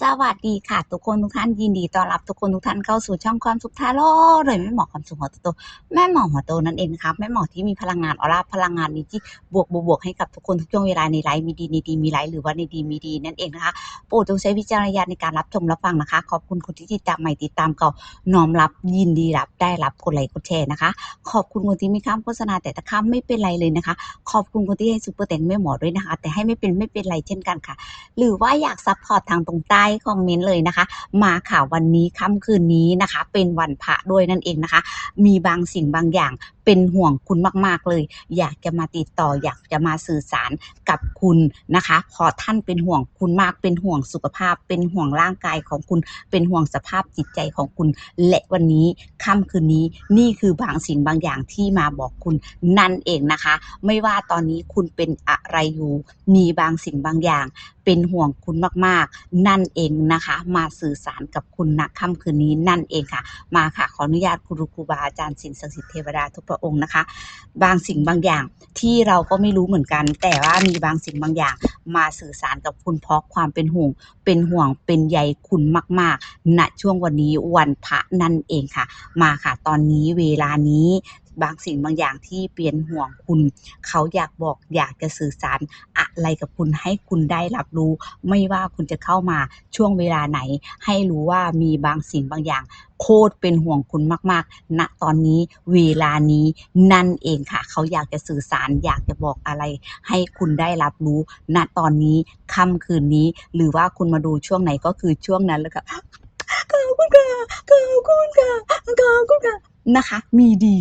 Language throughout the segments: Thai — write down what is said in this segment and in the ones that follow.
สวัสดีค่ะ ทุกคนทุกท่านยินดีต้อนรับทุกคนทุกท่านเข้าสู่ช่องความสุขทาโร่เลยแม่หมอความสุขหัวโตแม่หมอหัวโตนั่นเองนะคะแม่หมอที่มีพลังงานออร่าพลังงานนี้ที่บวกบวกบวกให้กับทุกคนทุกช่วงเวลาในไลฟ์มีดีในดีมีไลฟ์หรือว่าในดีมีดีนั่นเองนะคะโปรดจงใช้วิจารณญาณในการรับชมรับฟังนะคะ ขอบคุณคนที่ติดตามใหม่ติดตามเก่าน้อมรับยินดีรับได้รับกดไลค์กดแชร์นะคะ ขอบคุณคนที่ไม่ข้ามโฆษณาแต่ถ้าข้ามไม่เป็นไรเลยนะคะ ขอบคุณคนที่ให้ซุปเปอร์แตงแม่หมอด้วยนะคะ แต่ให้ไม่เป็นไม่เป็นไรเช่นกันค่ะ หรือว่าอยากซัพพอร์ตทางตรงใต้คอมเมนต์เลยนะคะ มาค่ะวันนี้ค่ำคืนนี้นะคะ เป็นวันพระด้วยนั่นเองนะคะ มีบางสิ่งบางอย่างเป็นห่วงคุณมาก ๆ เลย อยากจะมาติดต่ออยากจะมาสื่อสารกับคุณนะคะเพราะท่านเป็นห่วงคุณมากเป็นห่วงสุขภาพ เป็นห่วงร่างกายของคุณ เป็นห่วงสภาพจิตใจของคุณ และวันนี้ค่ำคืนนี้นี่คือบางสิ่งบางอย่างที่มาบอกคุณนั่นเองนะคะ ไม่ว่าตอนนี้คุณเป็นอะไรอยู่มีบางสิ่งบางอย่างเป็นห่วงคุณมากๆ นั่นเองนะคะ มาสื่อสารกับคุณณค่ำคืนนี้นั่นเองค่ะ มาค่ะขออนุญาตครูครูบาอาจารย์สิ่งศักดิ์สิทธิ์เทวดาทุกพระองค์นะคะ บางสิ่งบางอย่างที่เราก็ไม่รู้เหมือนกัน แต่ว่ามีบางสิ่งบางอย่าง มาสื่อสารกับคุณเพราะความเป็นห่วง เป็นห่วงเป็นใยคุณมากๆณช่วงวันนี้วันพระนั่นเองค่ะ มาค่ะ ตอนนี้เวลานี้บางสิ่งบางอย่างที่เปลี่ยนห่วงคุณ เขาอยากบอกอยากจะสื่อสารอะไรกับคุณให้คุณได้รับรู้ ไม่ว่าคุณจะเข้ามาช่วงเวลาไหน ให้รู้ว่ามีบางสิ่งบางอย่างโคตรเป็นห่วงคุณมากๆ ณ ตอนนี้เวลานี้นั่นเองค่ะ เขาอยากจะสื่อสารอยากจะบอกอะไร ให้คุณได้รับรู้ ณ ตอนนี้ค่ำคืนนี้ หรือว่าคุณมาดูช่วงไหนก็คือช่วงนั้นแล้วค่ะขอบคุณค่ะขอบคุณค่ะขอบคุณค่ะ นะคะ มีดี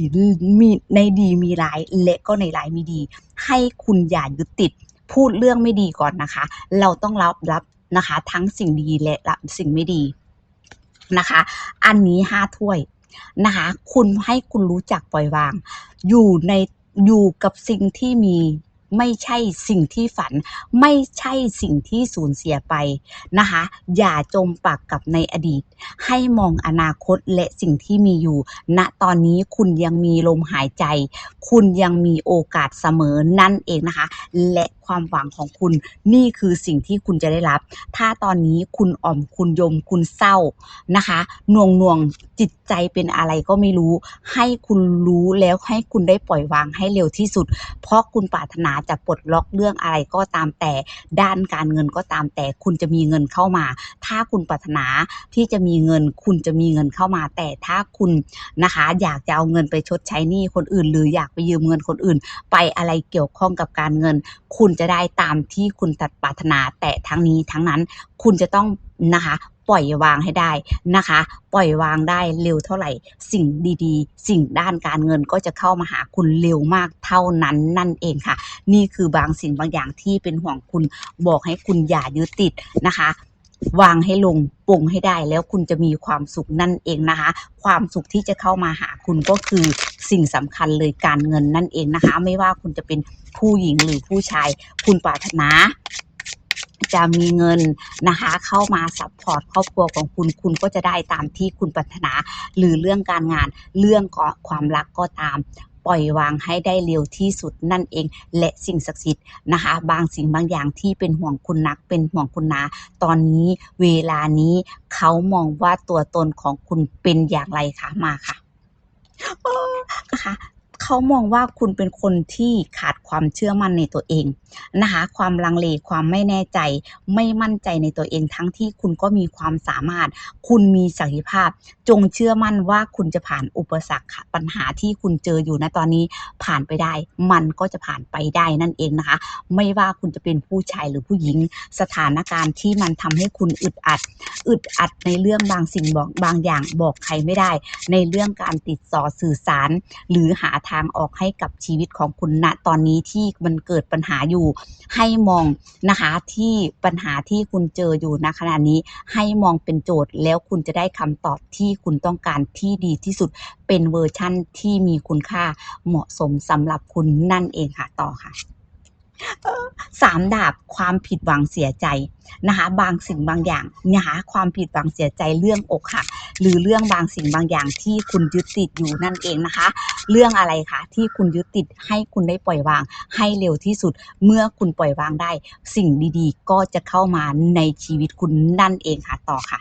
มีในดีมีร้ายและก็ในร้ายมีดี ให้คุณอย่ายึดติดพูดเรื่องไม่ดีก่อนนะคะ เราต้องรับรับนะคะ ทั้งสิ่งดีและรับสิ่งไม่ดีนะคะ อันนี้ห้าถ้วยนะคะ คุณให้คุณรู้จักปล่อยวาง อยู่ในอยู่กับสิ่งที่มีไม่ใช่สิ่งที่ฝัน ไม่ใช่สิ่งที่สูญเสียไปนะคะ อย่าจมปักกับในอดีต ให้มองอนาคตและสิ่งที่มีอยู่ ณตอนนี้คุณยังมีลมหายใจ คุณยังมีโอกาสเสมอนั่นเองนะคะ และความหวังของคุณนี่คือสิ่งที่คุณจะได้รับ ถ้าตอนนี้คุณอ่อมคุณยมคุณเศร้านะคะน่วงน่วงจิตใจเป็นอะไรก็ไม่รู้ ให้คุณรู้แล้วให้คุณได้ปล่อยวางให้เร็วที่สุด เพราะคุณปรารถนาจะปลดล็อกเรื่องอะไรก็ตามแต่ ด้านการเงินก็ตามแต่คุณจะมีเงินเข้ามา ถ้าคุณปรารถนาที่จะมีเงิน คุณจะมีเงินเข้ามา แต่ถ้าคุณนะคะ อยากจะเอาเงินไปชดใช้หนี้คนอื่น หรืออยากไปยืมเงินคนอื่น ไปอะไรเกี่ยวข้องกับการเงิน คุณจะได้ตามที่คุณตัดปรารถนา แต่ทั้งนี้ทั้งนั้นคุณจะต้องนะคะปล่อยวางให้ได้นะคะ ปล่อยวางได้เร็วเท่าไหร่ สิ่งดีๆ สิ่งด้านการเงินก็จะเข้ามาหาคุณเร็วมากเท่านั้นนั่นเองค่ะ นี่คือบางสิ่งบางอย่างที่เป็นห่วงคุณบอกให้คุณอย่ายึดติดนะคะ วางให้ลงปลงให้ได้แล้วคุณจะมีความสุขนั่นเองนะคะ ความสุขที่จะเข้ามาหาคุณก็คือสิ่งสำคัญเลยการเงินนั่นเองนะคะ ไม่ว่าคุณจะเป็นผู้หญิงหรือผู้ชาย คุณปรารถนาจะมีเงินนะคะเข้ามาซัพพอร์ตครอบครัวของคุณคุณก็จะได้ตามที่คุณปรารถนา หรือเรื่องการงานเรื่องความรักก็ตาม ปล่อยวางให้ได้เร็วที่สุดนั่นเอง และสิ่งศักดิ์สิทธิ์นะคะ บางสิ่งบางอย่างที่เป็นห่วงคุณนัก เป็นห่วงคุณนา ตอนนี้เวลานี้เขามองว่าตัวตนของคุณเป็นอย่างไรคะมาค่ะนะคะ เขามองว่าคุณเป็นคนที่ขาดความเชื่อมั่นในตัวเองนะคะ ความลังเลความไม่แน่ใจ ไม่มั่นใจในตัวเองทั้งที่คุณก็มีความสามารถ คุณมีศักยภาพ จงเชื่อมั่นว่าคุณจะผ่านอุปสรรคปัญหาที่คุณเจออยู่ณตอนนี้ผ่านไปได้ มันก็จะผ่านไปได้นั่นเองนะคะ ไม่ว่าคุณจะเป็นผู้ชายหรือผู้หญิงสถานการณ์ที่มันทำให้คุณอึดอัด อึดอัดในเรื่องบางสิ่งบอกบางอย่างบอกใครไม่ได้ ในเรื่องการติดต่อสื่อสาร หรือหาทางออกให้กับชีวิตของคุณณตอนนี้ที่มันเกิดปัญหาอยู่ ให้มองนะคะที่ปัญหาที่คุณเจออยู่ณขณะนี้ ให้มองเป็นโจทย์แล้วคุณจะได้คำตอบที่คุณต้องการที่ดีที่สุดเป็นเวอร์ชั่นที่มีคุณค่าเหมาะสมสำหรับคุณนั่นเองค่ะต่อค่ะสามดาบความผิดหวังเสียใจนะคะ บางสิ่งบางอย่างนะคะความผิดหวังเสียใจเรื่องอกหัก หรือเรื่องบางสิ่งบางอย่างที่คุณยึดติดอยู่นั่นเองนะคะ เรื่องอะไรคะที่คุณยึดติดให้คุณได้ปล่อยวาง ให้เร็วที่สุดเมื่อคุณปล่อยวางได้ สิ่งดีๆ ก็จะเข้ามาในชีวิตคุณนั่นเองค่ะต่อค่ะ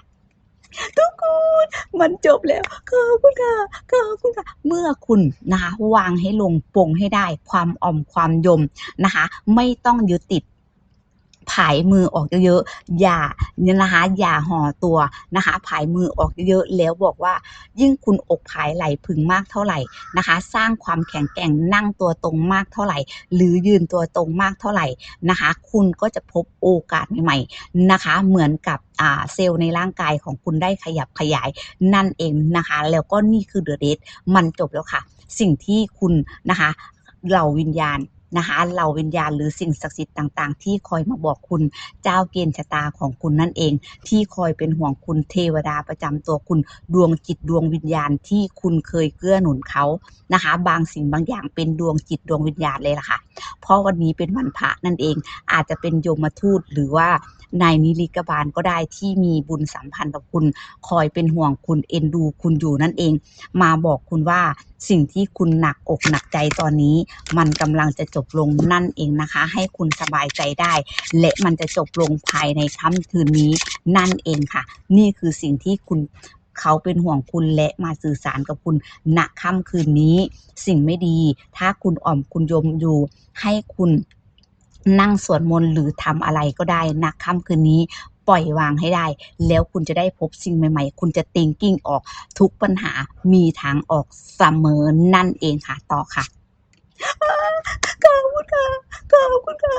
ทุกคนมันจบแล้วขอบคุณค่ะขอบคุณค่ะ เมื่อคุณนะคะวางให้ลงปลงให้ได้ ความอ่อมความยมนะคะ ไม่ต้องยึดติด ผายมือออกเยอะๆ อย่าเนี่ยนะคะอย่าห่อตัวนะคะ ผายมือออกเยอะๆ แล้วบอกว่า ยิ่งคุณอกผายไหลพึงมากเท่าไหร่นะคะ สร้างความแข็งแกร่งนั่งตัวตรงมากเท่าไหร่ หรือยืนตัวตรงมากเท่าไหร่นะคะ คุณก็จะพบโอกาสใหม่ๆนะคะ เหมือนกับเซลล์ในร่างกายของคุณได้ขยับขยายนั่นเองนะคะ แล้วก็นี่คือเดอะเดทมันจบแล้วค่ะ สิ่งที่คุณนะคะเหล่าวิญญาณ นะคะเหล่าวิญญาณหรือสิ่งศักดิ์สิทธิ์ต่างๆ ที่คอยมาบอกคุณเจ้าเกณฑ์ชะตาของคุณนั่นเอง ที่คอยเป็นห่วงคุณเทวดาประจำตัวคุณดวงจิตดวงวิญญาณที่คุณเคยเกื้อหนุนเขานะคะ บางสิ่งบางอย่างเป็นดวงจิตดวงวิญญาณเลยล่ะค่ะ เพราะวันนี้เป็นวันพระนั่นเอง อาจจะเป็นโยมทูตหรือว่านายนิริกบาลก็ได้ที่มีบุญสัมพันธ์กับคุณ คอยเป็นห่วงคุณเอ็นดูคุณอยู่นั่นเอง มาบอกคุณว่าสิ่งที่คุณหนักอกหนักใจตอนนี้ มันกำลังจะจบบลงนั่นเองนะคะ ให้คุณสบายใจได้ และมันจะจบลงภายในค่ำคืนนี้นั่นเองค่ะ นี่คือสิ่งที่คุณเขาเป็นห่วงคุณและมาสื่อสารกับคุณณค่ำคืนนี้ สิ่งไม่ดี ถ้าคุณอ่อมคุณยมอยู่ ให้คุณนั่งสวดมนต์หรือทำอะไรก็ได้ณค่ำคืนนี้ปล่อยวางให้ได้ แล้วคุณจะได้พบสิ่งใหม่ ๆ คุณจะติงกิ้งออกทุกปัญหามีทางออกเสมอนั่นเองค่ะต่อค่ะ ขอบคุณค่ะขอบคุณค่ะ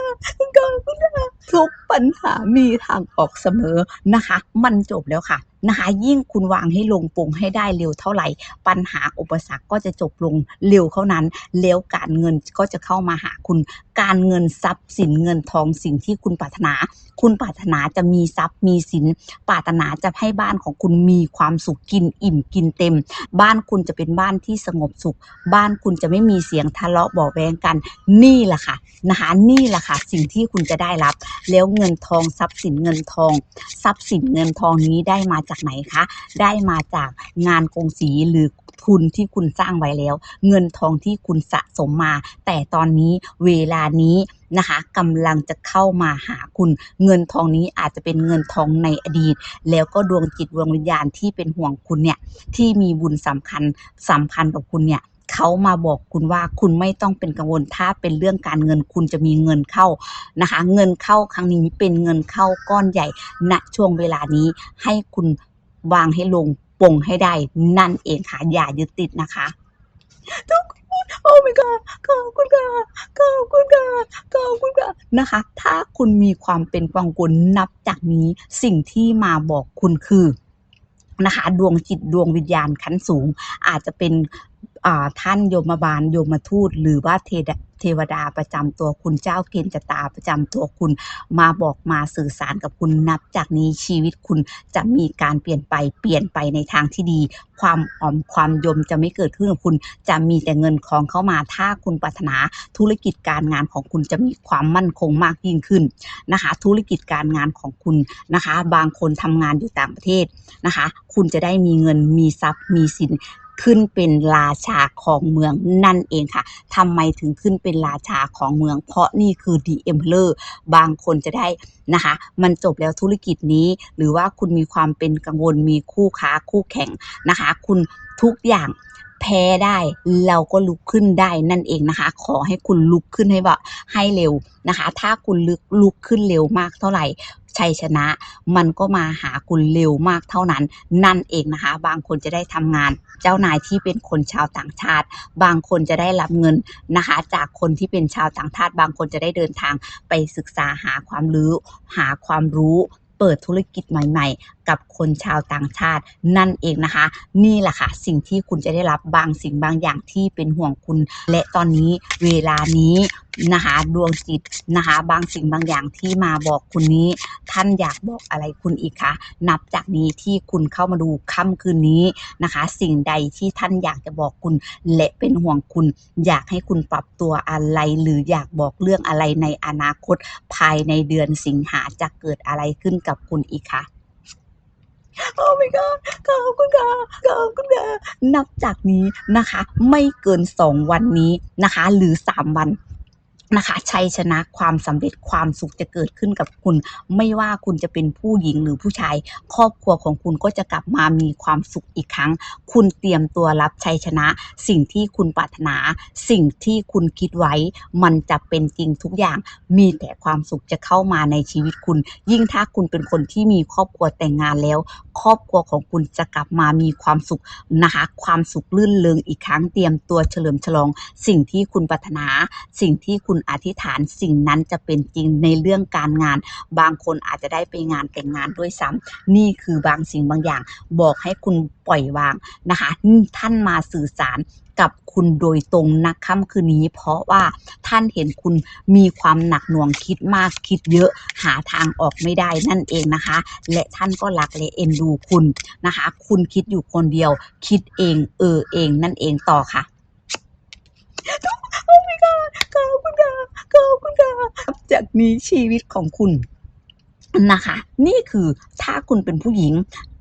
ขอบคุณค่ะทุกปัญหามีทางออกเสมอนะคะ มันจบแล้วค่ะ นะคะยิ่งคุณวางให้ลงปลงให้ได้เร็วเท่าไหร่ ปัญหาอุปสรรคก็จะจบลงเร็วเท่านั้น แล้วการเงินก็จะเข้ามาหาคุณ การเงินทรัพย์สินเงินทองสิ่งที่คุณปรารถนา คุณปรารถนาจะมีทรัพย์มีสิน ปรารถนาจะให้บ้านของคุณมีความสุขกินอิ่มกินเต็ม บ้านคุณจะเป็นบ้านที่สงบสุข บ้านคุณจะไม่มีเสียงทะเลาะเบาะแวงกัน นี่แหละค่ะนะคะนี่แหละค่ะสิ่งที่คุณจะได้รับ แล้วเงินทองทรัพย์สินเงินทอง ทรัพย์สินเงินทองนี้ได้มาจากไหนคะ ได้มาจากงานกงสีหรือทุนที่คุณสร้างไว้แล้ว เงินทองที่คุณสะสมมา แต่ตอนนี้เวลานี้นะคะกำลังจะเข้ามาหาคุณเงินทองนี้อาจจะเป็นเงินทองในอดีต แล้วก็ดวงจิตดวงวิญญาณที่เป็นห่วงคุณเนี่ยที่มีบุญสำคัญสัมพันธ์กับคุณเนี่ย เขามาบอกคุณว่าคุณไม่ต้องเป็นกังวลถ้าเป็นเรื่องการเงินคุณจะมีเงินเข้านะคะ เงินเข้าครั้งนี้เป็นเงินเข้าก้อนใหญ่ณช่วงเวลานี้ให้คุณวางให้ลงปงให้ได้นั่นเองค่ะอย่ายึดติดนะคะทุกคนโอ้ my god ขอบคุณค่ะขอบคุณค่ะขอบคุณค่ะนะคะ ถ้าคุณมีความเป็นกังวลนับจากนี้สิ่งที่มาบอกคุณคือนะคะดวงจิตดวงวิญญาณขั้นสูง อาจจะเป็น ท่านโยมบาลโยมทูต หรือว่าเทเทวดาประจำตัวคุณเจ้าเกณฑ์ชะตาประจำตัวคุณมาบอกมาสื่อสารกับคุณนับจากนี้ชีวิตคุณจะมีการเปลี่ยนไปเปลี่ยนไปในทางที่ดี ความอ่อมความยมจะไม่เกิดขึ้นกับคุณ จะมีแต่เงินทองเข้ามาถ้าคุณปรารถนาธุรกิจการงานของคุณจะมีความมั่นคงมากยิ่งขึ้นนะคะ ธุรกิจการงานของคุณนะคะ บางคนทำงานอยู่ต่างประเทศนะคะ คุณจะได้มีเงินมีทรัพย์มีสิน ขึ้นเป็นราชาของเมืองนั่นเองค่ะทำไมถึงขึ้นเป็นราชาของเมือง เพราะนี่คือ The Emperor บางคนจะได้นะคะ มันจบแล้วธุรกิจนี้ หรือว่าคุณมีความเป็นกังวลมีคู่ค้าคู่แข่งนะคะ คุณทุกอย่าง แพ้ได้เราก็ลุกขึ้นได้นั่นเองนะคะ ขอให้คุณลุกขึ้นให้แบบให้เร็วนะคะ ถ้าคุณลุกลุกขึ้นเร็วมากเท่าไหร่ชัยชนะ มันก็มาหาคุณเร็วมากเท่านั้น นั่นเองนะคะ บางคนจะได้ทำงาน เจ้านายที่เป็นคนชาวต่างชาติ บางคนจะได้รับเงินนะคะ จากคนที่เป็นชาวต่างชาติ บางคนจะได้เดินทางไปศึกษาหาความรู้ หาความรู้เปิดธุรกิจใหม่ ๆ กับคนชาวต่างชาตินั่นเองนะคะ นี่แหละค่ะ สิ่งที่คุณจะได้รับบางสิ่งบางอย่างที่เป็นห่วงคุณ และตอนนี้เวลานี้นะคะดวงจิตนะคะบางสิ่งบางอย่างที่มาบอกคุณนี้ ท่านอยากบอกอะไรคุณอีกคะนับจากนี้ที่คุณเข้ามาดูค่ำคืนนี้นะคะ สิ่งใดที่ท่านอยากจะบอกคุณ และเป็นห่วงคุณ อยากให้คุณปรับตัวอะไร หรืออยากบอกเรื่องอะไรในอนาคต ภายในเดือนสิงหาจะเกิดอะไรขึ้นกับคุณอีกคะ โอ้ my god ขอบคุณค่ะขอบคุณค่ะนับจากนี้นะคะ ไม่เกิน 2 วันนี้นะคะ หรือ 3 วัน นะคะชัยชนะความสำเร็จความสุขจะเกิดขึ้นกับคุณ ไม่ว่าคุณจะเป็นผู้หญิงหรือผู้ชาย ครอบครัวของคุณก็จะกลับมามีความสุขอีกครั้ง คุณเตรียมตัวรับชัยชนะ สิ่งที่คุณปรารถนา สิ่งที่คุณคิดไว้ มันจะเป็นจริงทุกอย่าง มีแต่ความสุขจะเข้ามาในชีวิตคุณ ยิ่งถ้าคุณเป็นคนที่มีครอบครัวแต่งงานแล้ว ครอบครัวของคุณจะกลับมามีความสุขนะคะความสุขลื่นเริงอีกครั้งเตรียมตัวเฉลิมฉลอง สิ่งที่คุณปรารถนา สิ่งที่คุณอธิษฐานสิ่งนั้นจะเป็นจริงในเรื่องการงาน บางคนอาจจะได้ไปงานแต่งงานด้วยซ้ำนี่คือบางสิ่งบางอย่าง บอกให้คุณปล่อยวางนะคะท่านมาสื่อสารกับคุณโดยตรงนักค่ำคืนนี้ เพราะว่าท่านเห็นคุณมีความหนักหน่วงคิดมากคิดเยอะหาทางออกไม่ได้นั่นเองนะคะ และท่านก็รักและเอ็นดูคุณนะคะ คุณคิดอยู่คนเดียว คิดเอง เออเองนั่นเองต่อค่ะ โอ้ my god ขอบคุณค่ะขอบคุณค่ะจากนี้ชีวิตของคุณนะคะ นี่คือถ้าคุณเป็นผู้หญิง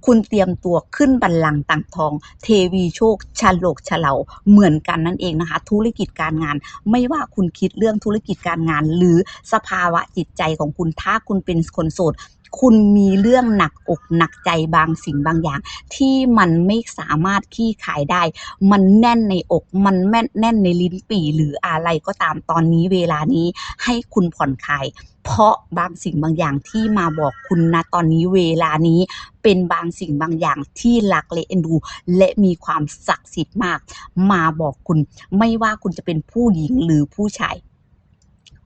คุณเตรียมตัวขึ้นบัลลังก์ต่างทอง เทวีโชคฉลกฉลาเหมือนกันนั่นเองนะคะ ธุรกิจการงาน ไม่ว่าคุณคิดเรื่องธุรกิจการงาน หรือสภาวะจิตใจของคุณถ้าคุณเป็นคนโสด คุณมีเรื่องหนักอกหนักใจบางสิ่งบางอย่าง ที่มันไม่สามารถขี้ขายได้ มันแน่นในอก มันแม่นแน่นในลิ้นปี่หรืออะไรก็ตามตอนนี้เวลานี้ให้คุณผ่อนคลายเพราะบางสิ่งบางอย่างที่มาบอกคุณนะตอนนี้เวลานี้เป็นบางสิ่งบางอย่างที่รักและเอ็นดู และมีความศักดิ์สิทธิ์มาก มาบอกคุณไม่ว่าคุณจะเป็นผู้หญิงหรือผู้ชาย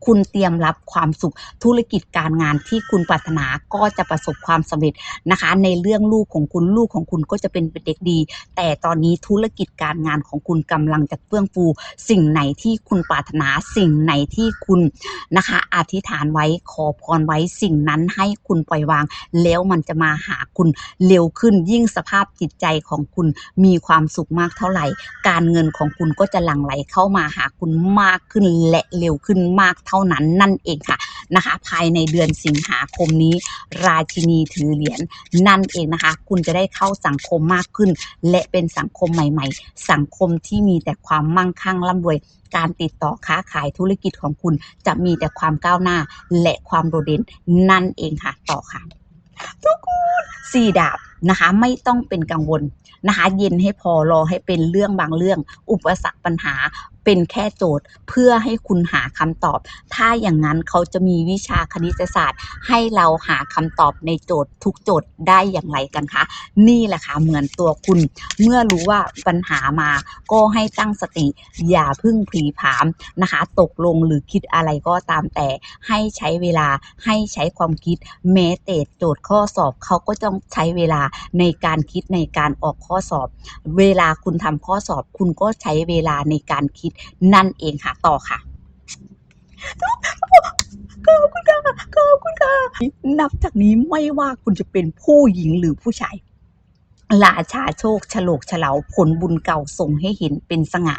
คุณเตรียมรับความสุขธุรกิจการงานที่คุณปรารถนาก็จะประสบความสำเร็จนะคะ ในเรื่องลูกของคุณลูกของคุณก็จะเป็นเด็กดี แต่ตอนนี้ธุรกิจการงานของคุณกำลังจะเฟื่องฟู สิ่งไหนที่คุณปรารถนาสิ่งไหนที่คุณนะคะอธิษฐานไว้ขอพรไว้สิ่งนั้นให้คุณปล่อยวาง แล้วมันจะมาหาคุณเร็วขึ้นยิ่งสภาพจิตใจของคุณมีความสุขมากเท่าไหร่ การเงินของคุณก็จะหลั่งไหลเข้ามาหาคุณมากขึ้นและเร็วขึ้นมากเท่านั้นนั่นเองค่ะนะคะ ภายในเดือนสิงหาคมนี้ ราชินีถือเหรียญนั่นเองนะคะ คุณจะได้เข้าสังคมมากขึ้น และเป็นสังคมใหม่ ๆ สังคมที่มีแต่ความมั่งคั่งร่ำรวยการติดต่อค้าขายธุรกิจของคุณจะมีแต่ความก้าวหน้าและความโดดเด่นนั่นเองค่ะ ต่อค่ะทุกคนสี่ดาบนะคะไม่ต้องเป็นกังวลนะคะเย็นให้พอรอให้เป็นเรื่องบางเรื่อง อุปสรรคปัญหา เป็นแค่โจทย์ เพื่อให้คุณหาคำตอบ ถ้าอย่างนั้นเขาจะมีวิชาคณิตศาสตร์ ให้เราหาคำตอบในโจทย์ทุกโจทย์ได้อย่างไรกันคะ นี่แหละค่ะเหมือนตัวคุณ เมื่อรู้ว่าปัญหามาก็ให้ตั้งสติ อย่าพึ่งพลีผามนะคะ ตกลงหรือคิดอะไรก็ตามแต่ ให้ใช้เวลาให้ใช้ความคิดแม้แต่โจทย์ข้อสอบเขาก็ต้องใช้เวลาในการคิดในการออกข้อสอบ เวลาคุณทำข้อสอบ คุณก็ใช้เวลาในการคิดนั่นเองค่ะ ต่อค่ะขอบคุณค่ะขอบคุณค่ะ นับจากนี้ไม่ว่าคุณจะเป็นผู้หญิงหรือผู้ชาย ราชาโชคฉลกเฉลาผลบุญเก่าส่งให้เห็นเป็นสง่า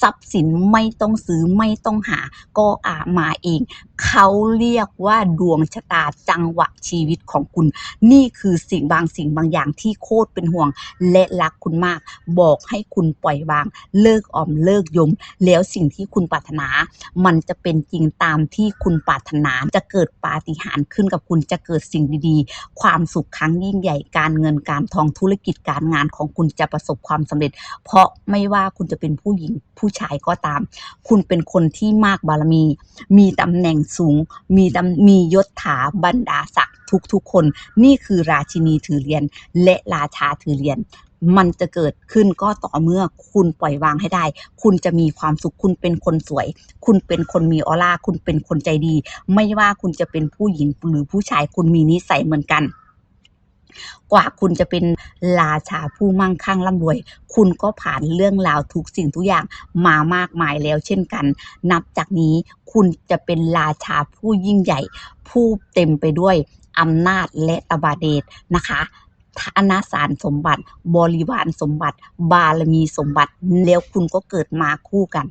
ทรัพย์สินไม่ต้องซื้อไม่ต้องหา ก็อามาเอง เขาเรียกว่าดวงชะตาจังหวะชีวิตของคุณ นี่คือสิ่งบางสิ่งบางอย่างที่โคตรเป็นห่วง และรักคุณมาก บอกให้คุณปล่อยวาง เลิกออมเลิกยม แล้วสิ่งที่คุณปรารถนา มันจะเป็นจริงตามที่คุณปรารถนาจะเกิดปาฏิหาริย์ขึ้นกับคุณจะเกิดสิ่งดีๆ ความสุขครั้งยิ่งใหญ่การเงินการทองธุรกิจการงานของคุณจะประสบความสำเร็จ เพราะไม่ว่าคุณจะเป็นผู้หญิงผู้ชายก็ตาม คุณเป็นคนที่มากบารมี มีตำแหน่งสูง มีตำมียศถาบรรดาศักดิ์ทุกๆคน นี่คือราชินีถือเหรียญและราชาถือเหรียญมันจะเกิดขึ้นก็ต่อเมื่อคุณปล่อยวางให้ได้ คุณจะมีความสุข คุณเป็นคนสวย คุณเป็นคนมีออร่า คุณเป็นคนใจดี ไม่ว่าคุณจะเป็นผู้หญิงหรือผู้ชาย คุณมีนิสัยเหมือนกัน กว่าคุณจะเป็นราชาผู้มั่งคั่งร่ำรวย คุณก็ผ่านเรื่องราวทุกสิ่งทุกอย่างมามากมายแล้วเช่นกัน นับจากนี้คุณจะเป็นราชาผู้ยิ่งใหญ่ ผู้เต็มไปด้วยอำนาจและตบาเดชนะคะธนสารสมบัติ บริวารสมบัติ บารมีสมบัติ แล้วคุณก็เกิดมาคู่กัน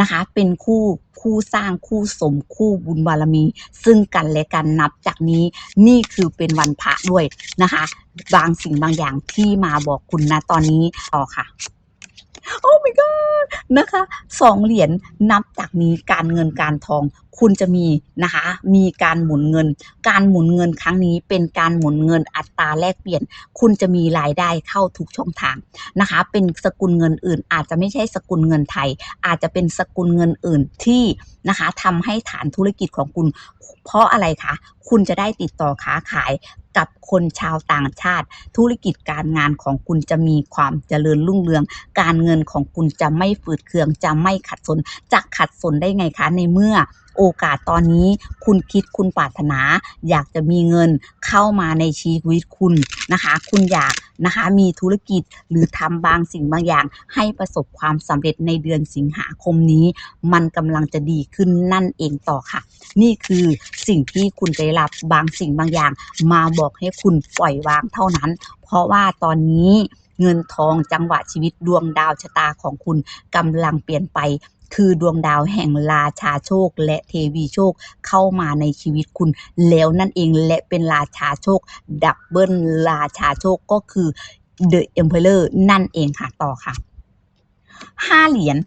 นะคะ เป็นคู่คู่สร้างคู่สมคู่บุญบารมี ซึ่งกันและกันนับจากนี้นี่คือเป็นวันพระด้วยนะคะ บางสิ่งบางอย่างที่มาบอกคุณนะตอนนี้ต่อค่ะโอ้ my god นะคะสองเหรียญนับจากนี้การเงินการทอง คุณจะมีนะคะ มีการหมุนเงิน การหมุนเงินครั้งนี้เป็นการหมุนเงินอัตราแลกเปลี่ยน คุณจะมีรายได้เข้าทุกช่องทางนะคะ เป็นสกุลเงินอื่น อาจจะไม่ใช่สกุลเงินไทย อาจจะเป็นสกุลเงินอื่นที่นะคะทำให้ฐานธุรกิจของคุณ เพราะอะไรคะ คุณจะได้ติดต่อค้าขายกับคนชาวต่างชาติ ธุรกิจการงานของคุณจะมีความเจริญรุ่งเรือง การเงินของคุณจะไม่ฝืดเคืองจะไม่ขัดสนจะขัดสนได้ไงคะในเมื่อ โอกาสตอนนี้คุณคิดคุณปรารถนา อยากจะมีเงินเข้ามาในชีวิตคุณนะคะ คุณอยากนะคะมีธุรกิจหรือทำบางสิ่งบางอย่าง ให้ประสบความสำเร็จในเดือนสิงหาคมนี้ มันกำลังจะดีขึ้นนั่นเองต่อค่ะ นี่คือสิ่งที่คุณได้รับบางสิ่งบางอย่าง มาบอกให้คุณปล่อยวางเท่านั้น เพราะว่าตอนนี้เงินทองจังหวะชีวิตดวงดาวชะตาของคุณกำลังเปลี่ยนไป คือดวงดาวแห่งราชาโชค และเทวีโชคเข้ามาในชีวิตคุณ แล้วนั่นเองและเป็นราชาโชค ดับเบิลราชาโชคก็คือ The Emperor นั่นเองค่ะต่อค่ะห้าเหรียญ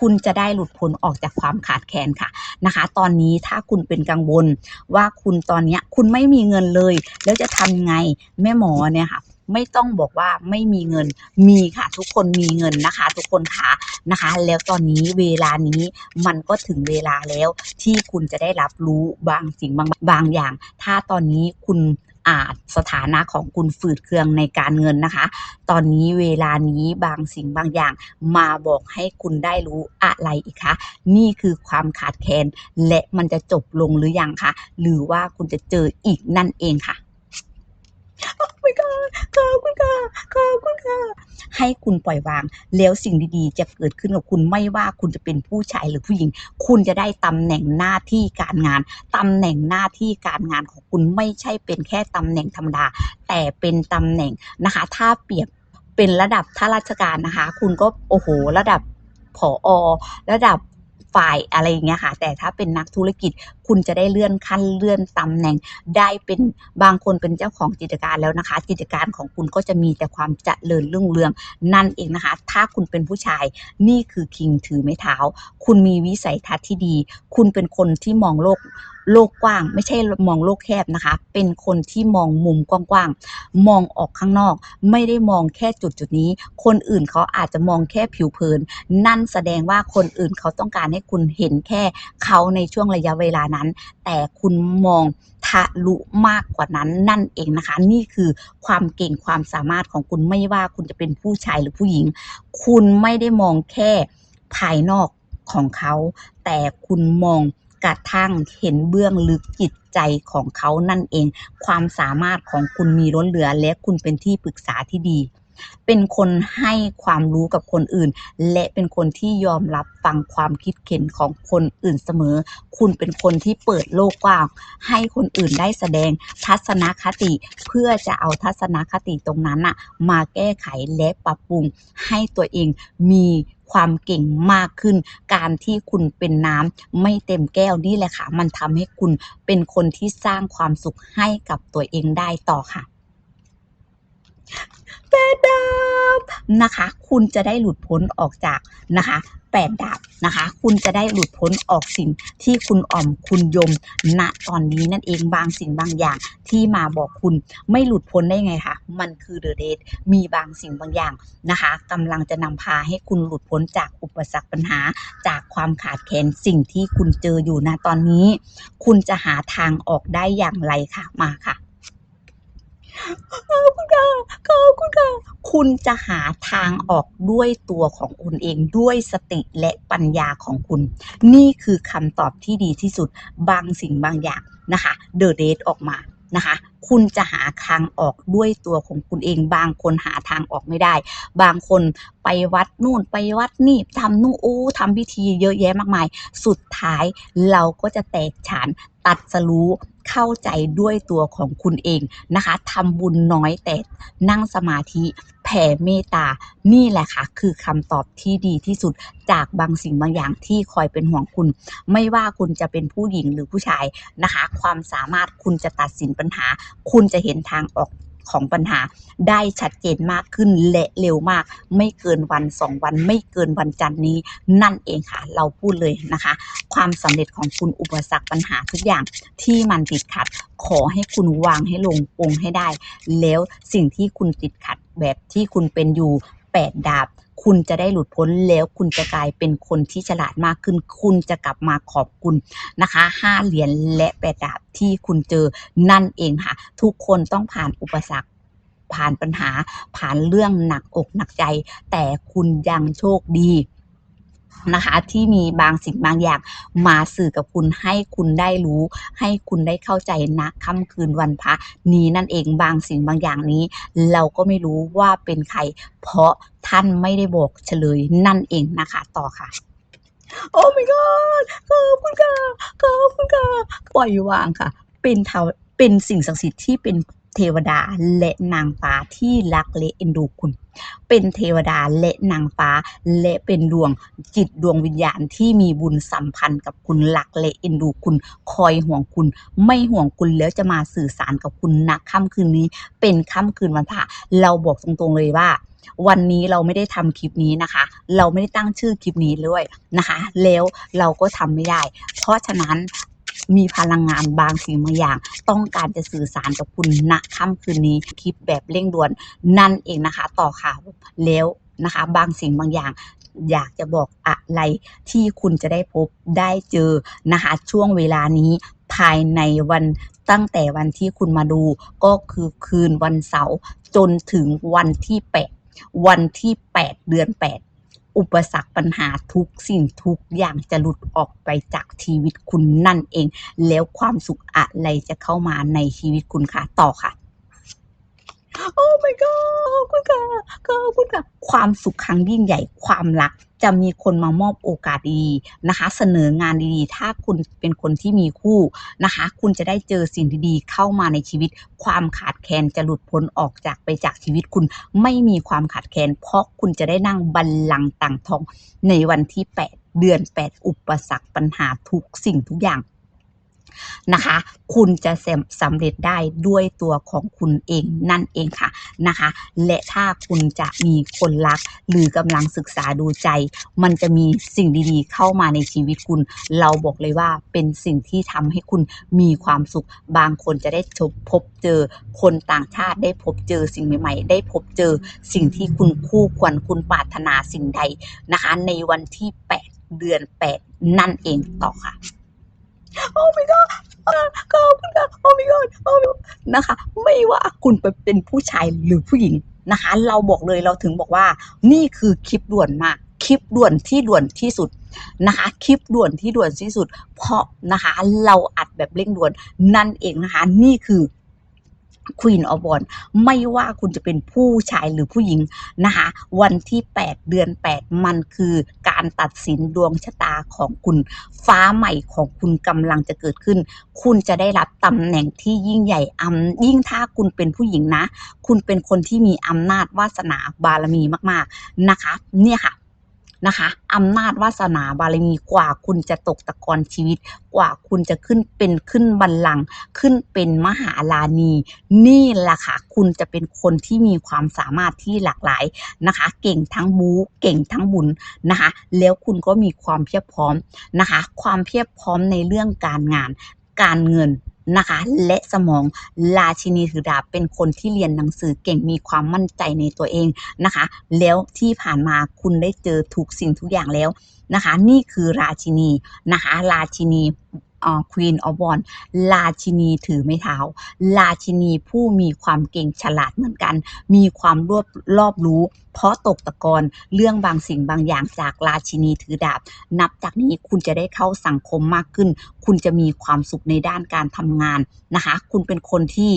คุณจะได้หลุดพ้นออกจากความขาดแคลนค่ะนะคะ ตอนนี้ถ้าคุณเป็นกังวลว่าคุณตอนนี้คุณไม่มีเงินเลย แล้วจะทำไงแม่หมอเนี่ยค่ะ ไม่ต้องบอกว่าไม่มีเงิน มีค่ะ ทุกคนมีเงินนะคะ ทุกคนค่ะนะคะ แล้วตอนนี้เวลานี้มันก็ถึงเวลาแล้วที่คุณจะได้รับรู้บางสิ่งบางบางอย่าง ถ้าตอนนี้คุณอาจสถานะของคุณฝืดเคืองในการเงินนะคะ ตอนนี้เวลานี้บางสิ่งบางอย่าง มาบอกให้คุณได้รู้อะไรอีกคะ นี่คือความขาดแคลนและมันจะจบลงหรือยังคะ หรือว่าคุณจะเจออีกนั่นเองค่ะ โอ้ my god ขอบคุณค่ะขอบคุณค่ะให้คุณปล่อยวาง แล้วสิ่งดีๆ จะเกิดขึ้นกับคุณไม่ว่าคุณจะเป็นผู้ชายหรือผู้หญิง คุณจะได้ตำแหน่งหน้าที่การงานตำแหน่งหน้าที่การงานของคุณไม่ใช่เป็นแค่ตำแหน่งธรรมดา แต่เป็นตำแหน่งนะคะ ถ้าเปรียบเป็นระดับข้าราชการนะคะ คุณก็โอ้โห ระดับผออระดับฝ่ายอะไรอย่างเงี้ยค่ะ แต่ถ้าเป็นนักธุรกิจ คุณจะได้เลื่อนขั้นเลื่อนตำแหน่ง ได้เป็นบางคนเป็นเจ้าของกิจการแล้วนะคะ กิจการของคุณก็จะมีแต่ความเจริญรุ่งเรืองนั่นเองนะคะ ถ้าคุณเป็นผู้ชายนี่คือคิงถือไม้เท้า คุณมีวิสัยทัศน์ที่ดี คุณเป็นคนที่มองโลกโลกกว้าง ไม่ใช่มองโลกแคบนะคะ เป็นคนที่มองมุมกว้างๆ มองออกข้างนอก ไม่ได้มองแค่จุดจุดนี้ คนอื่นเขาอาจจะมองแค่ผิวเผิน นั่นแสดงว่าคนอื่นเขาต้องการให้คุณเห็นแค่เขาในช่วงระยะเวลานั้นแต่คุณมองทะลุมากกว่านั้นนั่นเองนะคะ นี่คือความเก่งความสามารถของคุณไม่ว่าคุณจะเป็นผู้ชายหรือผู้หญิง คุณไม่ได้มองแค่ภายนอกของเขา แต่คุณมองกระทั่งเห็นเบื้องลึกจิตใจของเขานั่นเอง ความสามารถของคุณมีล้นเหลือและคุณเป็นที่ปรึกษาที่ดี เป็นคนให้ความรู้กับคนอื่น และเป็นคนที่ยอมรับฟังความคิดเห็นของคนอื่นเสมอ คุณเป็นคนที่เปิดโลกกว้าง ให้คนอื่นได้แสดงทัศนคติ เพื่อจะเอาทัศนคติตรงนั้นน่ะมาแก้ไขและปรับปรุงให้ตัวเองมีความเก่งมากขึ้น การที่คุณเป็นน้ำไม่เต็มแก้วนี่แหละค่ะ มันทำให้คุณเป็นคนที่สร้างความสุขให้กับตัวเองได้ต่อค่ะ แปดดาบนะคะ คุณจะได้หลุดพ้นออกจากนะคะแปดดาบนะคะ คุณจะได้หลุดพ้นออกสิ่งที่คุณอ่อมคุณยมณตอนนี้นั่นเองบางสิ่งบางอย่างที่มาบอกคุณไม่หลุดพ้นได้ไงคะมันคือเดอะเดทมีบางสิ่งบางอย่างนะคะกำลังจะนำพาให้คุณหลุดพ้นจากอุปสรรคปัญหา จากความขาดแคลนสิ่งที่คุณเจออยู่ณตอนนี้ คุณจะหาทางออกได้อย่างไรค่ะมาค่ะ คุณค่ะขอบคุณค่ะ คุณจะหาทางออกด้วยตัวของคุณเองด้วยสติและปัญญาของคุณ นี่คือคำตอบที่ดีที่สุดบางสิ่งบางอย่างนะคะเดอะเดทออกมานะคะคุณจะหาทางออกด้วยตัวของคุณเอง บางคนหาทางออกไม่ได้ บางคนไปวัดนู่นไปวัดนี่ทำนู่นโอ้ทำพิธีเยอะแยะมากมาย สุดท้ายเราก็จะแตกฉานตัดสรู้ เข้าใจด้วยตัวของคุณเองนะคะทำบุญน้อยแต่นั่งสมาธิแผ่เมตตา นี่แหละค่ะ คือคำตอบที่ดีที่สุดจากบางสิ่งบางอย่างที่คอยเป็นห่วงคุณ ไม่ว่าคุณจะเป็นผู้หญิงหรือผู้ชายนะคะ ความสามารถคุณจะตัดสินปัญหา คุณจะเห็นทางออก ของปัญหาได้ชัดเจนมากขึ้นและเร็วมาก ไม่เกินวันสองวัน ไม่เกินวันจันนี้ นั่นเองค่ะ เราพูดเลยนะคะ ความสำเร็จของคุณอุปสรรคปัญหาทุกอย่างที่มันติดขัด ขอให้คุณวางให้ลงปงให้ได้ แล้วสิ่งที่คุณติดขัดแบบที่คุณเป็นอยู่แปดดาบ คุณจะได้หลุดพ้นแล้วคุณจะกลายเป็นคนที่ฉลาดมากขึ้น คุณจะกลับมาขอบคุณนะคะห้าเหรียญและแปดดาบที่คุณเจอนั่นเองค่ะ ทุกคนต้องผ่านอุปสรรคผ่านปัญหาผ่านเรื่องหนักอกหนักใจ แต่คุณยังโชคดี นะคะที่มีบางสิ่งบางอย่างมาสื่อกับคุณให้คุณได้รู้ ให้คุณได้เข้าใจนะค่ำคืนวันพระนี้นั่นเองบางสิ่งบางอย่างนี้ เราก็ไม่รู้ว่าเป็นใคร เพราะท่านไม่ได้บอกเฉลยนั่นเองนะคะ ต่อค่ะโอ้ my god ขอบคุณค่ะขอบคุณค่ะปล่อยวางค่ะ เป็นเทาเป็นสิ่งศักดิ์สิทธิ์ที่เป็น เทวดาและนางฟ้าที่รักและเอ็นดูคุณ เป็นเทวดาและนางฟ้าและเป็นดวงจิตดวงวิญญาณที่มีบุญสัมพันธ์กับคุณรักและเอ็นดูคุณ คอยห่วงคุณ ไม่ห่วงคุณแล้วจะมาสื่อสารกับคุณนะค่ำคืนนี้ เป็นค่ำคืนวันพระเราบอกตรงๆเลยว่าวันนี้เราไม่ได้ทำคลิปนี้นะคะ เราไม่ได้ตั้งชื่อคลิปนี้เลยนะคะ แล้วเราก็ทำไม่ได้ เพราะฉะนั้น มีพลังงานบางสิ่งบางอย่าง ต้องการจะสื่อสารกับคุณณค่ำคืนนี้คลิปแบบเร่งด่วนนั่นเองนะคะ ต่อข่าวแล้วนะคะ บางสิ่งบางอย่างอยากจะบอกอะไรที่คุณจะได้พบได้เจอนะคะ ช่วงเวลานี้ภายในวันตั้งแต่วันที่คุณมาดูก็คือคืนวันเสาร์จนถึงวันที่ 8 วันที่ 8 เดือน 8 อุปสรรคปัญหาทุกสิ่งทุกอย่างจะหลุดออกไปจากชีวิตคุณนั่นเอง แล้วความสุขอะไรจะเข้ามาในชีวิตคุณคะต่อค่ะ โอ้ my god ขอบคุณค่ะขอบคุณค่ะความสุขครั้งยิ่งใหญ่ความรัก จะมีคนมามอบโอกาสดีๆนะคะ เสนองานดีๆ ถ้าคุณเป็นคนที่มีคู่นะคะ คุณจะได้เจอสิ่งดีๆ เข้ามาในชีวิต ความขาดแคลนจะหลุดพ้นออกจากไปจากชีวิตคุณไม่มีความขาดแคลนเพราะคุณจะได้นั่งบัลลังก์ต่างทองในวันที่ 8 เดือน 8 อุปสรรคปัญหาทุกสิ่งทุกอย่าง นะคะ คุณจะสำเร็จได้ด้วยตัวของคุณเองนั่นเองค่ะนะคะ และถ้าคุณจะมีคนรัก หรือกำลังศึกษาดูใจ มันจะมีสิ่งดีๆ เข้ามาในชีวิตคุณ เราบอกเลยว่าเป็นสิ่งที่ทำให้คุณมีความสุข บางคนจะได้พบพบเจอคนต่างชาติได้พบเจอสิ่งใหม่ๆ ได้พบเจอสิ่งที่คุณคู่ควรคุณปรารถนาสิ่งใดนะคะ ในวันที่ 8 เดือน 8 นั่นเองต่อค่ะ โอ้ my god อ่าขอบคุณค่ะโอ้ my god โอ้นะคะ ไม่ว่าคุณไปเป็นผู้ชายหรือผู้หญิงนะคะ เราบอกเลยเราถึงบอกว่า นี่คือคลิปด่วนมากคลิปด่วนที่ด่วนที่สุดนะคะ คลิปด่วนที่ด่วนที่สุด เพราะนะคะ เราอัดแบบเร่งด่วนนั่นเองนะคะ นี่คือ Queen of w a n d ไม่ว่าคุณจะเป็นผู้ชายหรือผู้หญิงนะคะวันที่ 8 เดือน 8 มันคือการตัดสินดวงชะตาของคุณฟ้าใหม่ของคุณกำลังจะเกิดขึ้น คุณจะได้รับตำแหน่งที่ยิ่งใหญ่อำยิ่งถ้าคุณเป็นผู้หญิงนะ คุณเป็นคนที่มีอำนาจวาสนาบารมีมาก ๆนะคะ เนี่ยค่ะ นะคะอำนาจวาสนาบารมีกว่าคุณจะตกตะกอนชีวิต กว่าคุณจะขึ้นเป็นขึ้นบัลลังก์ขึ้นเป็นมหาลานี นี่แหละค่ะ คุณจะเป็นคนที่มีความสามารถที่หลากหลายนะคะ เก่งทั้งบู๊เก่งทั้งบุญนะคะ แล้วคุณก็มีความเพียบพร้อมนะคะ ความเพียบพร้อมในเรื่องการงาน การเงิน นะคะ และสมองราชินีถือดาบเป็นคนที่เรียนหนังสือเก่งมีความมั่นใจในตัวเองนะคะ แล้วที่ผ่านมาคุณได้เจอทุกสิ่งทุกอย่างแล้วนะคะ นี่คือราชินีนะคะ ราชินี อ่า Queen of w a n d ราชินีถือไม้เท้าราชินีผู้มีความเก่งฉลาดเหมือนกัน มีความรอบรอบรู้ เพราะตกตะกอนเรื่องบางสิ่งบางอย่างจากราชินีถือดาบ นับจากนี้คุณจะได้เข้าสังคมมากขึ้น คุณจะมีความสุขในด้านการทำงานนะคะ คุณเป็นคนที่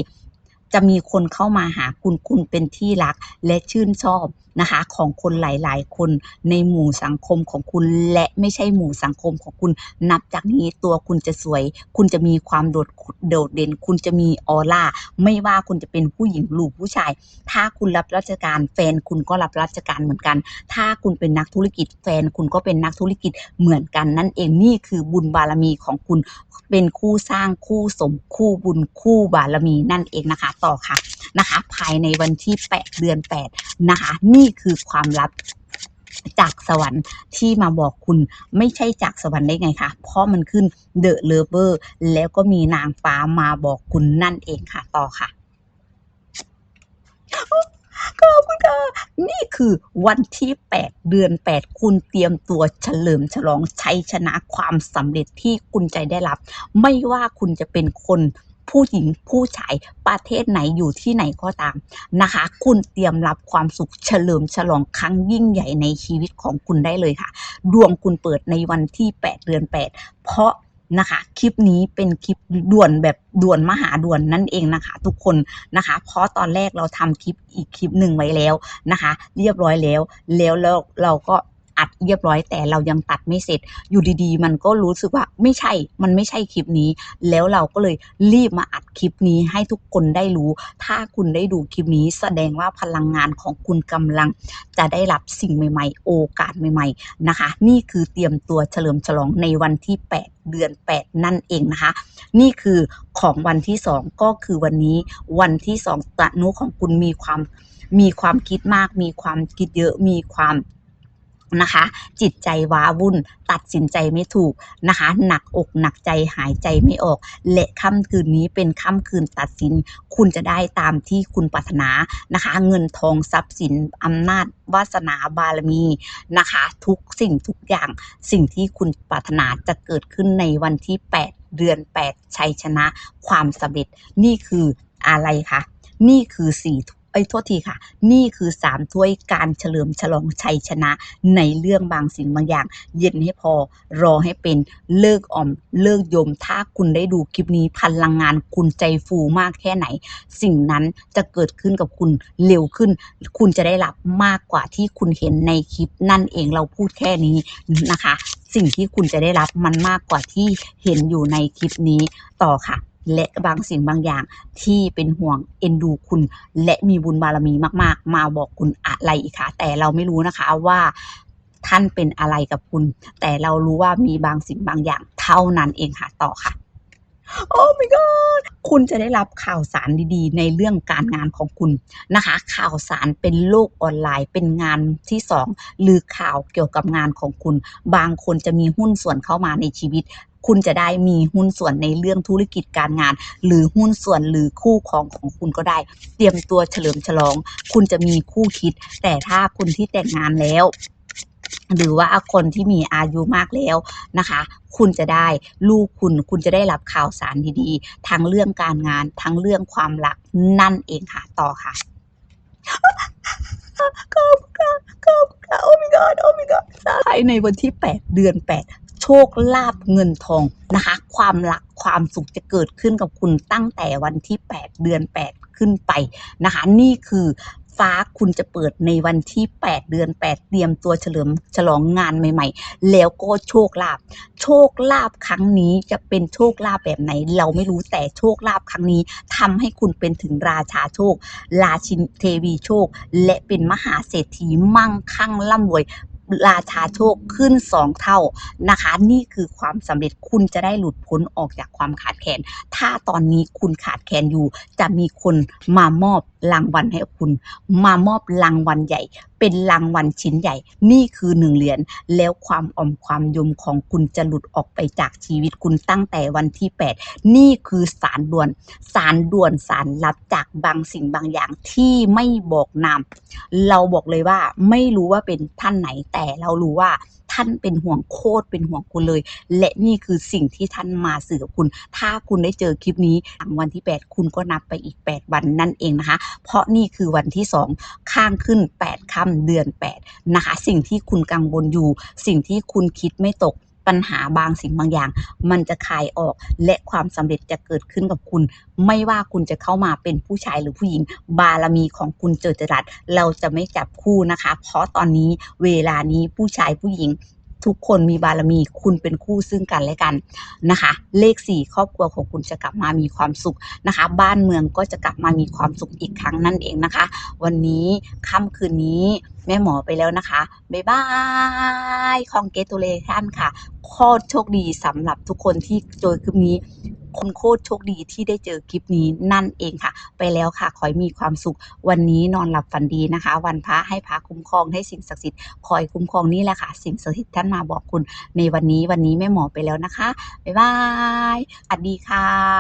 จะมีคนเข้ามาหาคุณคุณเป็นที่รักและชื่นชอบ นะคะของคนหลาย ๆ คนในหมู่สังคมของคุณ และไม่ใช่หมู่สังคมของคุณ นับจากนี้ตัวคุณจะสวย คุณจะมีความโดดโดดเด่น คุณจะมีออร่าไม่ว่าคุณจะเป็นผู้หญิงหรือผู้ชาย ถ้าคุณรับราชการแฟนคุณก็รับราชการเหมือนกัน ถ้าคุณเป็นนักธุรกิจแฟนคุณก็เป็นนักธุรกิจเหมือนกันนั่นเองนี่คือบุญบารมีของคุณเป็นคู่สร้างคู่สมคู่บุญคู่บารมีนั่นเองนะคะ ต่อค่ะนะคะ ภายในวันที่ 8 เดือน 8 นะคะนี่คือความลับจากสวรรค์ที่มาบอกคุณไม่ใช่จากสวรรค์ได้ไงคะ เพราะมันขึ้นเดอะเลเวอร์แล้วก็มีนางฟ้ามาบอกคุณนั่นเองค่ะ ต่อค่ะขอบคุณค่ะนี่คือวันที่ 8 เดือน 8 คุณเตรียมตัวเฉลิมฉลองชัยชนะความสำเร็จที่คุณใจได้รับ ไม่ว่าคุณจะเป็นคน ผู้หญิงผู้ชายประเทศไหนอยู่ที่ไหนก็ตามนะคะ คุณเตรียมรับความสุขเฉลิมฉลองครั้งยิ่งใหญ่ในชีวิตของคุณได้เลยค่ะ ดวงคุณเปิดในวันที่ 8 เดือน 8 เพราะนะคะคลิปนี้เป็นคลิปด่วนแบบด่วนมหาด่วนนั่นเองนะคะ ทุกคนนะคะ เพราะตอนแรกเราทำคลิปอีกคลิปหนึ่งไว้แล้วนะคะ เรียบร้อยแล้วแล้วแล้วเราก็ อัดเรียบร้อยแต่เรายังตัดไม่เสร็จ อยู่ดีๆ มันก็รู้สึกว่าไม่ใช่ มันไม่ใช่คลิปนี้ แล้วเราก็เลยรีบมาอัดคลิปนี้ให้ทุกคนได้รู้ ถ้าคุณได้ดูคลิปนี้ แสดงว่าพลังงานของคุณกำลังจะได้รับสิ่งใหม่ ๆ โอกาสใหม่ๆนะคะ นี่คือเตรียมตัวเฉลิมฉลองในวันที่ 8เดือน 8 นั่นเองนะคะ นี่คือของวันที่ 2 ก็คือวันนี้วันที่2ตะนุของคุณมีความมีความคิดมาก มีความคิดเยอะมีความ นะคะ จิตใจว้าวุ่น ตัดสินใจไม่ถูกนะคะ หนักอกหนักใจหายใจไม่ออกและค่ำคืนนี้เป็นค่ำคืนตัดสิน คุณจะได้ตามที่คุณปรารถนานะคะ เงินทองทรัพย์สินอำนาจวาสนาบารมีนะคะ ทุกสิ่งทุกอย่างสิ่งที่คุณปรารถนาจะเกิดขึ้นในวันที่ 8 เดือน 8 ชัยชนะ ความสำเร็จนี่คืออะไรคะนี่คือสี อ้ยโทษทีค่ะ นี่คือสามถ้วยการเฉลิมฉลองชัยชนะ ในเรื่องบางสิ่งบางอย่าง เย็นให้พอรอให้เป็นเลิกอ่อม เลิกยม ถ้าคุณได้ดูคลิปนี้พลังงานคุณใจฟูมากแค่ไหน สิ่งนั้นจะเกิดขึ้นกับคุณเร็วขึ้น คุณจะได้รับมากกว่าที่คุณเห็นในคลิปนั่นเองเราพูดแค่นี้นะคะ สิ่งที่คุณจะได้รับมันมากกว่าที่เห็นอยู่ในคลิปนี้ต่อค่ะ และบางสิ่งบางอย่างที่เป็นห่วงเอ็นดูคุณ และมีบุญบารมีมาก ๆ มาบอกคุณอะไรอีกคะแต่เราไม่รู้นะคะว่าท่านเป็นอะไรกับคุณ แต่เรารู้ว่ามีบางสิ่งบางอย่างเท่านั้นเองค่ะต่อค่ะโอ้ my god คุณจะได้รับข่าวสารดีๆ ในเรื่องการงานของคุณนะคะ ข่าวสารเป็นโลกออนไลน์เป็นงานที่สองหรือข่าวเกี่ยวกับงานของคุณ บางคนจะมีหุ้นส่วนเข้ามาในชีวิต คุณจะได้มีหุ้นส่วนในเรื่องธุรกิจการงาน หรือหุ้นส่วนหรือคู่ครองของคุณก็ได้ เตรียมตัวเฉลิมฉลอง คุณจะมีคู่คิด แต่ถ้าคุณที่แต่งงานแล้ว หรือว่าคนที่มีอายุมากแล้วนะคะคุณจะได้ลูกคุณคุณจะได้รับข่าวสารดีๆ ทั้งเรื่องการงานทั้งเรื่องความรักนั่นเองค่ะ ต่อค่ะขอบคุณค่ะขอบคุณค่ะโอ้ my god โอ้ my god ภายในวันที่ 8 เดือน 8 โชคลาภเงินทองนะคะ ความรักความสุขจะเกิดขึ้นกับคุณตั้งแต่วันที่ 8 เดือน 8 ขึ้นไปนะคะ นี่คือฟ้าคุณจะเปิดในวันที่ 8 เดือน 8 เตรียมตัวเฉลิมฉลองงานใหม่ ๆ แล้วก็โชคลาภโชคลาภครั้งนี้จะเป็นโชคลาภแบบไหน เราไม่รู้แต่โชคลาภครั้งนี้ทำให้คุณเป็นถึงราชาโชค ราชินเทวีโชค และเป็นมหาเศรษฐีมั่งคั่งร่ำรวย ราชาโชคขึ้นสองเท่านะคะ นี่คือความสำเร็จคุณจะได้หลุดพ้นออกจากความขาดแคลนถ้าตอนนี้คุณขาดแคลนอยู่จะมีคนมามอบ รางวัลให้กับคุณ มามอบรางวัลใหญ่ เป็นรางวัลชิ้นใหญ่ นี่คือหนึ่งเหรียญแล้วความอ่อมความยมของคุณจะหลุดออกไปจากชีวิตคุณตั้งแต่วันที่ 8 นี่คือสารด่วน สารด่วนสารลับจากบางสิ่งบางอย่างที่ไม่บอกนามเราบอกเลยว่าไม่รู้ว่าเป็นท่านไหนแต่เรารู้ว่า ท่านเป็นห่วงโคตรเป็นห่วงคุณเลย และนี่คือสิ่งที่ท่านมาสื่อกับคุณ ถ้าคุณได้เจอคลิปนี้หลังวันที่ 8 คุณก็นับไปอีก 8 วันนั่นเองนะคะ เพราะนี่คือวันที่ 2 ข้างขึ้น 8 ค่ำเดือน 8 นะคะ สิ่งที่คุณกังวลอยู่ สิ่งที่คุณคิดไม่ตก ปัญหาบางสิ่งบางอย่าง มันจะคลายออกและความสำเร็จจะเกิดขึ้นกับคุณ ไม่ว่าคุณจะเข้ามาเป็นผู้ชายหรือผู้หญิง บารมีของคุณเจิดจรัสเราจะไม่จับคู่นะคะ เพราะตอนนี้เวลานี้ผู้ชายผู้หญิง ทุกคนมีบารมี คุณเป็นคู่ซึ่งกันและกันนะคะ เลขสี่ครอบครัวของคุณจะกลับมามีความสุขนะคะ บ้านเมืองก็จะกลับมามีความสุขอีกครั้งนั่นเองนะคะ วันนี้ค่ำคืนนี้แม่หมอไปแล้วนะคะ บ๊ายบาย คองเกตูเลชันค่ะ โคตรโชคดีสำหรับทุกคนที่เจอคลิปนี้ คุณโคตรโชคดีที่ได้เจอคลิปนี้นั่นเองค่ะ ไปแล้วค่ะ ขอให้มีความสุข วันนี้นอนหลับฝันดีนะคะ วันพระให้พระคุ้มครองให้สิ่งศักดิ์สิทธิ์คอยคุ้มครองนี่แหละค่ะ สิ่งศักดิ์สิทธิ์ท่านมาบอกคุณในวันนี้วันนี้แม่หมอไปแล้วนะคะบ๊ายบายสวัสดีค่ะ